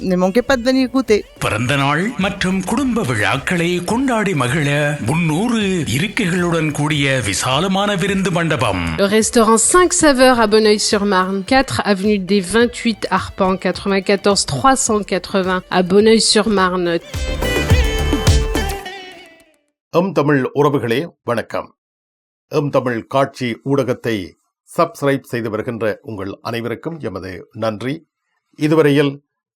Goûter. பிறந்த நாள் மற்றும் குடும்ப விழாக்களை கொண்டாடி மகிழ முன்னூறு இருக்கைகளுடன் கூடிய விசாலமான விருந்து மண்டபம் Le restaurant 5 saveurs à Bonneuil-sur-Marne, 4 avenue des 28 Arpents, 94 380 à Bonneuil-sur-Marne. எம் தமிழ் உறவுகளே வணக்கம் எம் தமிழ் காட்சி ஊடகத்தை சப்ஸ்கிரைப் செய்து வருகின்ற உங்கள் அனைவருக்கும் எமது நன்றி இதுவரையில்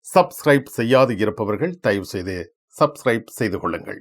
சப்ஸ்கிரைப் செய்யாது இருப்பவர்கள் தயவு செய்து சப்ஸ்கிரைப் செய்து கொள்ளுங்கள்.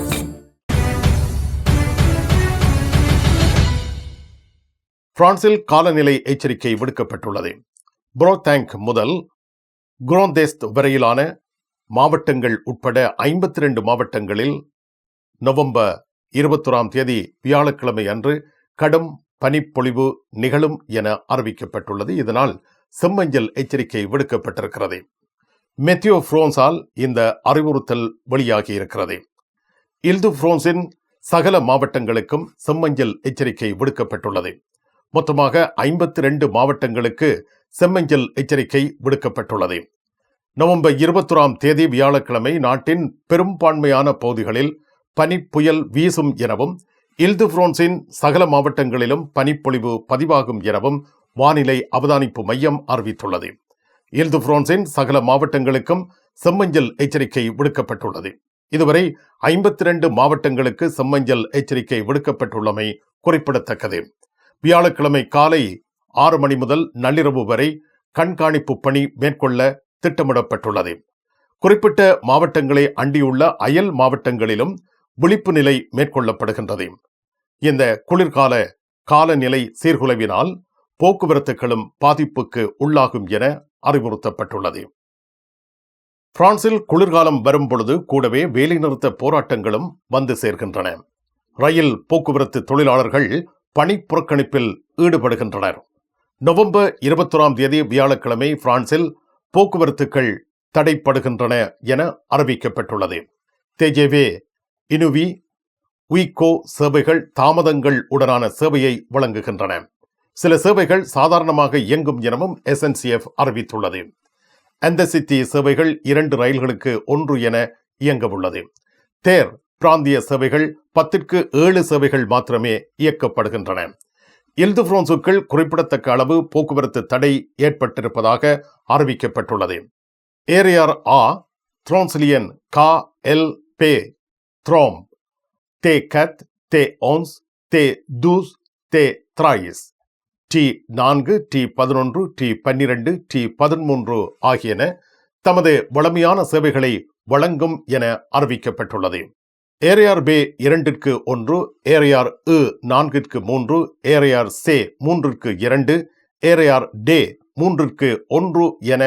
பிரான்சில் காலநிலை எச்சரிக்கை விடுக்கப்பட்டுள்ளது. புரோதேங்க் முதல் குரோந்தேஸ்த் வரையிலான மாவட்டங்கள் உட்பட ஐம்பத்தி ரெண்டு மாவட்டங்களில் நவம்பர் இருபத்தொராம் தேதி வியாழக்கிழமை அன்று கடும் பனிப்பொழிவு நிகழும் என அறிவிக்கப்பட்டுள்ளது. இதனால் செம்மஞ்சள் எச்சரிக்கை விடுக்கப்பட்டிருக்கிறது. மெத்தியோ புரோன்ஸால் இந்த அறிவுறுத்தல் வெளியாகி இருக்கிறது இல்து புரோன்ஸின் சகல மாவட்டங்களுக்கும் செம்மஞ்சள் எச்சரிக்கை விடுக்கப்பட்டுள்ளது. மொத்தமாக ஐம்பத்தி ரெண்டு மாவட்டங்களுக்கு செம்மஞ்சள் எச்சரிக்கை விடுக்கப்பட்டுள்ளது. நவம்பர் இருபத்தொராம் தேதி வியாழக்கிழமை நாட்டின் பெரும்பான்மையான பகுதிகளில் பனிப்புயல் வீசும் எனவும் இல்துப்ரோன்ஸின் சகல மாவட்டங்களிலும் பனிப்பொழிவு பதிவாகும் எனவும் வானிலை அவதானிப்பு மையம் அறிவித்துள்ளது. இல்துபுரோன்சின் சகல மாவட்டங்களுக்கும் செம்மஞ்சல் எச்சரிக்கை விடுக்கப்பட்டுள்ளது. இதுவரை ஐம்பத்தி ரெண்டு மாவட்டங்களுக்கு செம்மஞ்சல் எச்சரிக்கை விடுக்கப்பட்டுள்ளமை குறிப்பிடத்தக்கது. வியாழக்கிழமை காலை ஆறு மணி முதல் நள்ளிரவு வரை கண்காணிப்பு பணி மேற்கொள்ள திட்டமிடப்பட்டுள்ளது. குறிப்பிட்ட மாவட்டங்களை அண்டியுள்ள அயல் மாவட்டங்களிலும் விழிப்பு நிலை மேற்கொள்ளப்படுகின்றது. இந்த குளிர்கால காலநிலை சீர்குலைவினால் போக்குவரத்துகளும் பாதிப்புக்கு உள்ளாகும் என அறிவுறுத்தப்பட்டுள்ளது. பிரான்சில் குளிர்காலம் வரும் பொழுது கூடவே வேலைநிறுத்த போராட்டங்களும் வந்து சேர்கின்றன. ரயில் போக்குவரத்து தொழிலாளர்கள் பணி புறக்கணிப்பில் ஈடுபடுகின்றனர். நவம்பர் இருபத்தொராம் தேதி வியாழக்கிழமை பிரான்சில் போக்குவரத்துகள் தடைப்படுகின்றன என அறிவிக்கப்பட்டுள்ளது. தேஜேவே இனுவி உய்கோ சேவைகள் தாமதங்கள் உடனான சேவையை வழங்குகின்றன. சில சேவைகள் சாதாரணமாக இயங்கும் எனவும் எஸ்என்சிஎஃப் அறிவித்துள்ளது. அந்த சித்தி சேவைகள் இரண்டு ரயில்களுக்கு ஒன்று என இயங்க உள்ளது தேர் பிராந்திய சேவைகள் பத்திற்கு ஏழு சேவைகள் மாத்திரமே இயக்கப்படுகின்றன. இல்து குறிப்பிடத்தக்க அளவு போக்குவரத்து தடை ஏற்பட்டிருப்பதாக அறிவிக்கப்பட்டுள்ளது. ஏரியார் ஆ த்ரோன்சிலியன் கா எல் பே த்ரோம் தே கத் தே ஓன்ஸ் தே தூஸ் தே த்ராயிஸ் டி நான்கு டி பதினொன்று டி பன்னிரண்டு டி பதிமூன்று ஆகியன தமது வளமையான சேவைகளை வழங்கும் என அறிவிக்கப்பட்டுள்ளது. ஏரியார் பே இரண்டிற்கு ஒன்று ஏரியார் இ நான்கிற்கு மூன்று ஏரியார் சே மூன்றிற்கு இரண்டு ஏரியார் டே மூன்றிற்கு ஒன்று என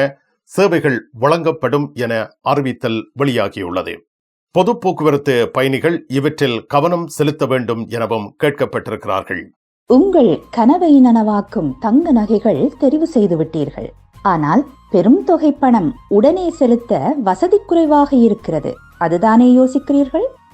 சேவைகள் வழங்கப்படும் என அறிவித்தல் வெளியாகியுள்ளது. பொது போக்குவரத்து பயணிகள் இவற்றில் கவனம் செலுத்த வேண்டும் எனவும் கேட்கப்பட்டிருக்கிறார்கள். உங்கள் கனவை நனவாக்கும் தங்க நகைகள் தெரிவு செய்து விட்டீர்கள். ஆனால் பெரும் தொகை பணம் உடனே செலுத்த வசதி குறைவாக இருக்கிறது. அதுதானே யோசிக்கிறீர்கள்?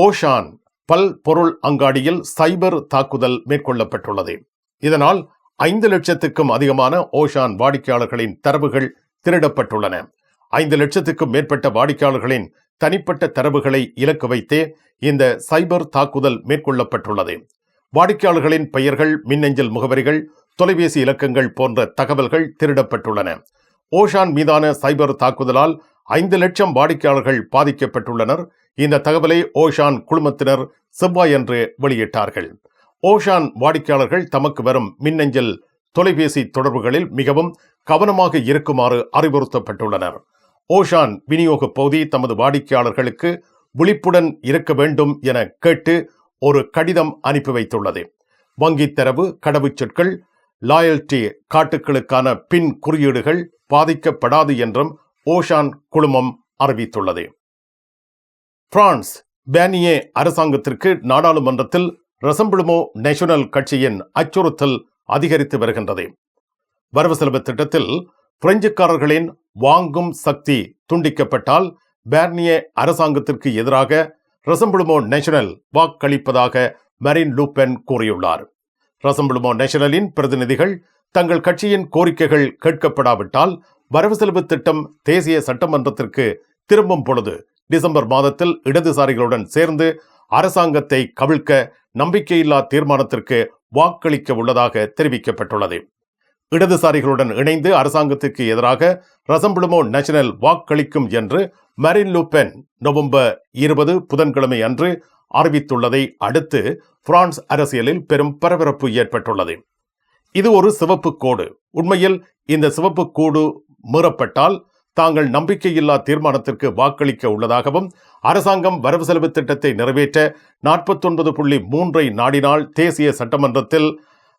Auchan பல் பொருள் அங்காடியில் சைபர் தாக்குதல் மேற்கொள்ளப்பட்டுள்ளது. இதனால் ஐந்து லட்சத்துக்கும் அதிகமான ஓஷான் வாடிக்கையாளர்களின் தரவுகள் திருடப்பட்டுள்ளன. ஐந்து லட்சத்துக்கும் மேற்பட்ட வாடிக்கையாளர்களின் தனிப்பட்ட தரவுகளை இலக்கு வைத்தே இந்த சைபர் தாக்குதல் மேற்கொள்ளப்பட்டுள்ளது. வாடிக்கையாளர்களின் பெயர்கள் மின்னஞ்சல் முகவரிகள் தொலைபேசி இலக்கங்கள் போன்ற தகவல்கள் திருடப்பட்டுள்ளன. ஓஷான் மீதான சைபர் தாக்குதலால் ஐந்து லட்சம் வாடிக்கையாளர்கள் பாதிக்கப்பட்டுள்ளனர். இந்த தகவலை ஓஷான் குழுமத்தினர் செவ்வாயன்று வெளியிட்டார்கள். ஓஷான் வாடிக்கையாளர்கள் தமக்கு வரும் மின்னஞ்சல் தொலைபேசி தொடர்புகளில் மிகவும் கவனமாக இருக்குமாறு அறிவுறுத்தப்பட்டுள்ளனர். ஓஷான் விநியோக பகுதி தமது வாடிக்கையாளர்களுக்கு விழிப்புடன் இருக்க வேண்டும் என கேட்டு ஒரு கடிதம் அனுப்பி வைத்துள்ளது. வங்கித் தரவு கடவுச்சொற்கள் லாயல்டி காட்டுக்களுக்கான பின் குறியீடுகள் பாதிக்கப்படாது என்றும் ஓஷான் குழுமம் அறிவித்துள்ளது. பிரான்ஸ் பேனியே அரசாங்கத்திற்கு நாடாளுமன்றத்தில் ரசம்பிளுமோ நேஷனல் கட்சியின் அச்சுறுத்தல் அதிகரித்து வருகின்றது. வரவு செலவு திட்டத்தில் பிரெஞ்சுக்காரர்களின் வாங்கும் சக்தி துண்டிக்கப்பட்டால் பேர்னியே அரசாங்கத்திற்கு எதிராக ரசம்பிளுமோ நேஷனல் வாக்களிப்பதாக மரின் லூபென் கூறியுள்ளார். ரசம்பிளுமோ நேஷனலின் பிரதிநிதிகள் தங்கள் கட்சியின் கோரிக்கைகள் கேட்கப்படாவிட்டால் வரவு செலவு திட்டம் தேசிய சட்டமன்றத்திற்கு திரும்பும் பொழுது டிசம்பர் மாதத்தில் இடதுசாரிகளுடன் சேர்ந்து அரசாங்கத்தை கவிழ்க்க நம்பிக்கையில்லா தீர்மானத்திற்கு வாக்களிக்க உள்ளதாக தெரிவிக்கப்பட்டுள்ளது. இடதுசாரிகளுடன் இணைந்து அரசாங்கத்திற்கு எதிராக ரசம்பிளுமோ நேஷனல் வாக்களிக்கும் என்று மரின் லூபென் நவம்பர் இருபது புதன்கிழமை அன்று அறிவித்துள்ளதை அடுத்து பிரான்ஸ் அரசியலில் பெரும் பரபரப்பு ஏற்பட்டுள்ளது. இது ஒரு சிவப்பு கோடு. உண்மையில் இந்த சிவப்பு கோடு மீறப்பட்டால் தாங்கள் நம்பிக்கையில்லா தீர்மானத்திற்கு வாக்களிக்க உள்ளதாகவும் அரசாங்கம் வரவு செலவு திட்டத்தை நிறைவேற்ற நாற்பத்தொன்பது புள்ளி மூன்றை நாடினால் தேசிய சட்டமன்றத்தில்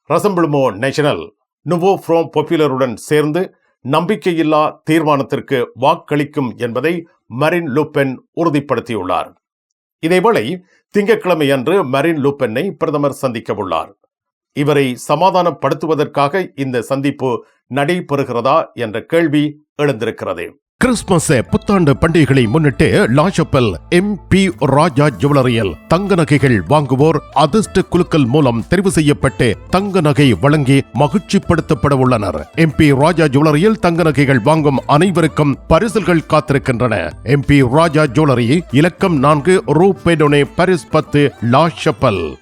ரசம்பிளுமோ நேஷனல் நுவோ ஃப்ரோம் பொப்புலருடன் சேர்ந்து நம்பிக்கையில்லா தீர்மானத்திற்கு வாக்களிக்கும் என்பதை மரின் லூப்பென் உறுதிப்படுத்தியுள்ளார். இதேவேளை திங்கட்கிழமை அன்று மரின் லூப்பென்னை பிரதமர் சந்திக்க உள்ளார். இவரை சமாதானப்படுத்துவதற்காக இந்த சந்திப்பு நடைபெறுகிறதா என்ற கேள்வி எழுந்திருக்கிறது. கிறிஸ்துமஸ் புத்தாண்டு பண்டிகைகளை முன்னிட்டு La Chapelle M. P. Raja ஜுவல்லரியில் தங்க நகைகள் வாங்குவோர் அதிர்ஷ்ட குழுக்கள் மூலம் தெரிவு செய்யப்பட்டு தங்க நகை வழங்கி மகிழ்ச்சிப்படுத்தப்பட உள்ளனர். எம். பி. ராஜா ஜுவல்லரியில் தங்க நகைகள் வாங்கும் அனைவருக்கும் பரிசல்கள் காத்திருக்கின்றன. எம். பி. ராஜா ஜுவல்லரி இலக்கம் நான்கு ரூபேடோனே பரிஸ் பத்து லாஷப்பல்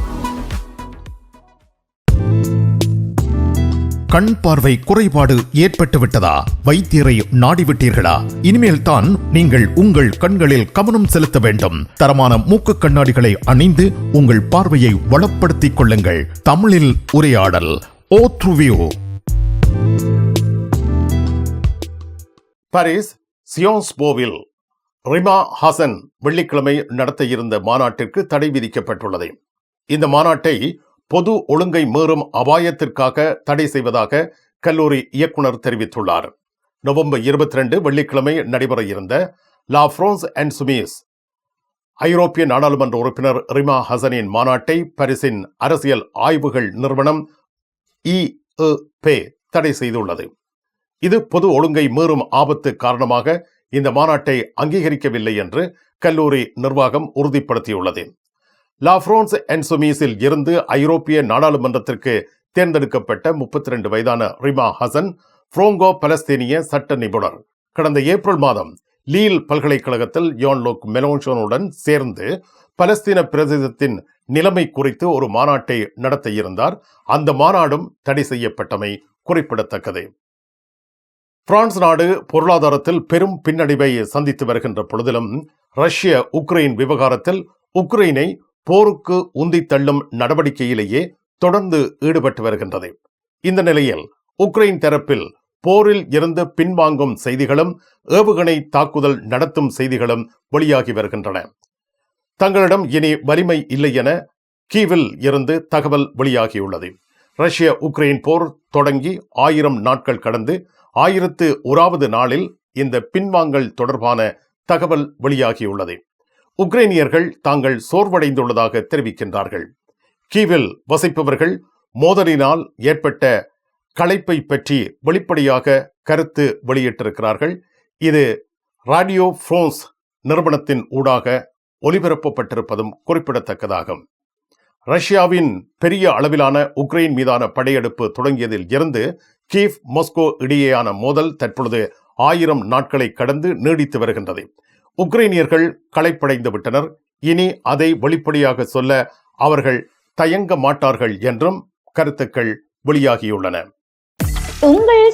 கண் பார்வை குறைபாடு ஏற்பட்டுவிட்டதா? வைத்தியரை நாடிவிட்டீர்களா? இனிமேல் தான் நீங்கள் உங்கள் கண்களில் கவனம் செலுத்த வேண்டும். தரமான மூக்கு கண்ணாடிகளை அணிந்து உங்கள் பார்வையை வளப்படுத்திக் கொள்ளுங்கள். தமிழில் உரையாடல் ஓ த்ருவியோ பாரிஸ் சியோன்ஸ்போவில் ரிமா ஹாசன் வெள்ளிக்கிழமை நடத்த இருந்த மாநாட்டிற்கு தடை விதிக்கப்பட்டுள்ளது. இந்த மாநாட்டை பொது ஒழுங்கை மீறும் அபாயத்திற்காக தடை செய்வதாக கல்லூரி இயக்குனர் தெரிவித்துள்ளார். நவம்பர் இருபத்தி ரெண்டு வெள்ளிக்கிழமை நடைபெற இருந்த லா பிரான்ஸ் அண்ட் சுமீஸ் ஐரோப்பிய நாடாளுமன்ற உறுப்பினர் ரிமா ஹசனின் மாநாட்டை பரிசின் அரசியல் ஆய்வுகள் நிறுவனம் இ தடை செய்துள்ளது. இது பொது ஒழுங்கை மீறும் ஆபத்து காரணமாக இந்த மாநாட்டை அங்கீகரிக்கவில்லை என்று கல்லூரி நிர்வாகம் உறுதிப்படுத்தியுள்ளது. லா என்சோமீஸில் இருந்து ஐரோப்பிய நாடாளுமன்றத்திற்கு தேர்ந்தெடுக்கப்பட்ட முப்பத்தி ரெண்டு வயதான ரிமா ஹசன் புரோங்கோ பலஸ்தீனிய சட்ட நிபுணர். கடந்த ஏப்ரல் மாதம் லீல் பல்கலைக்கழகத்தில் யோன்லோக் லோக் மெலோன்சோனுடன் சேர்ந்து பலஸ்தீன பிரதேசத்தின் நிலைமை குறித்து ஒரு மாநாட்டை நடத்த இருந்தார். அந்த மாநாடும் தடை செய்யப்பட்டமை குறிப்பிடத்தக்கது. பிரான்ஸ் நாடு பொருளாதாரத்தில் பெரும் பின்னடைவை சந்தித்து வருகின்ற பொழுதிலும் ரஷ்ய உக்ரைன் விவகாரத்தில் உக்ரைனை போருக்கு உந்தித்தள்ளும் நடவடிக்கையிலேயே தொடர்ந்து ஈடுபட்டு வருகின்றது. இந்த நிலையில் உக்ரைன் தரப்பில் போரில் இருந்து பின்வாங்கும் செய்திகளும் ஏவுகணை தாக்குதல் நடத்தும் செய்திகளும் வெளியாகி வருகின்றன. தங்களிடம் இனி வலிமை இல்லை என கீவில் இருந்து தகவல் வெளியாகியுள்ளது. ரஷ்ய உக்ரைன் போர் தொடங்கி ஆயிரம் நாட்கள் கடந்து ஆயிரத்து ஓராவது நாளில் இந்த பின்வாங்கல் தொடர்பான தகவல் வெளியாகியுள்ளது. உக்ரைனியர்கள் தாங்கள் சோர்வடைந்துள்ளதாக தெரிவிக்கின்றார்கள். கீவில் வசிப்பவர்கள் மோதலினால் ஏற்பட்ட களைப்பை பற்றி வெளிப்படையாக கருத்து வெளியிட்டிருக்கிறார்கள். இது ராடியோ ஃப்ரோன்ஸ் நிறுவனத்தின் ஊடாக ஒலிபரப்பப்பட்டிருப்பதும் குறிப்பிடத்தக்கதாகும். ரஷ்யாவின் பெரிய அளவிலான உக்ரைன் மீதான படையெடுப்பு தொடங்கியதில் இருந்து கீவ் மாஸ்கோ இடையேயான மோதல் தற்பொழுது ஆயிரம் நாட்களை கடந்து நீடித்து வருகின்றது. உக்ரைனியர்கள் களைப்படைந்து விட்டனர் இனி அதை வெளிப்படையாக சொல்ல அவர்கள் தயங்க மாட்டார்கள் என்றும் கருத்துக்கள் வெளியாகியுள்ளன. உங்கள்